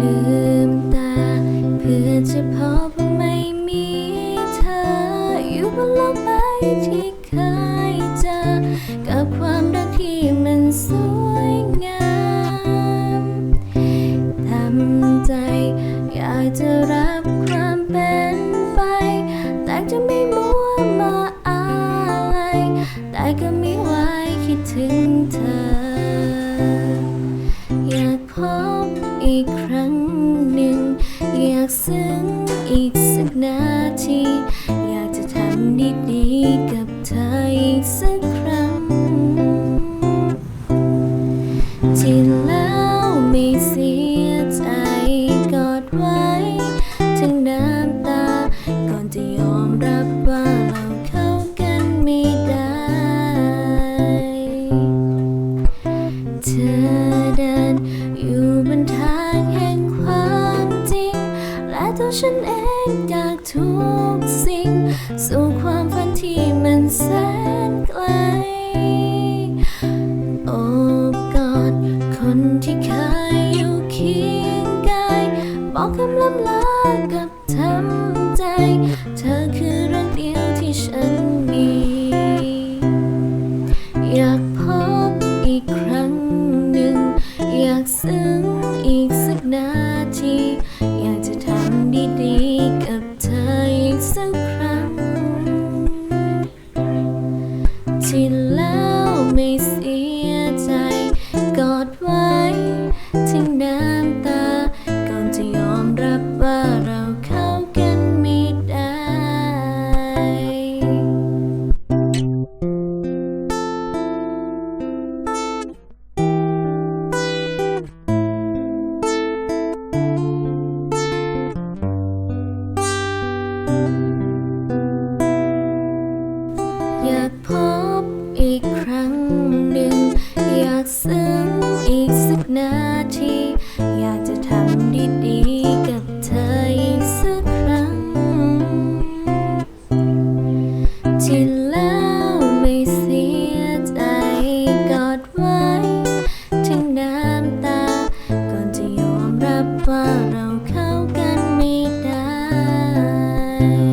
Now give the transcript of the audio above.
ลืมตา เพื่อจะพบว่าไม่มีเธอ อยู่บนโลกใบที่เคยเจอ กับความรักที่มันสวยงามทำใจ อยากจะรับความเป็นไป แต่จะไม่มัวมาอะไร แต่ก็ไม่ไหวคิดถึงเธอากซึ้งอีกสักนาที อยากจะทำดีๆกับเธออีกสัก ฉันเองจากทุกสิ่ง สู่ความฝันที่มันแสนไกล โอบกอดคนที่เคยอยู่เคียงกาย บอกคำลำลากับทำใจ น้ำตา ก่อนจะยอมรับว่าเราเข้ากันไม่ได้ อยากพบอีกครั้งหนึ่ง อยากซึ้งอีกสักนาที now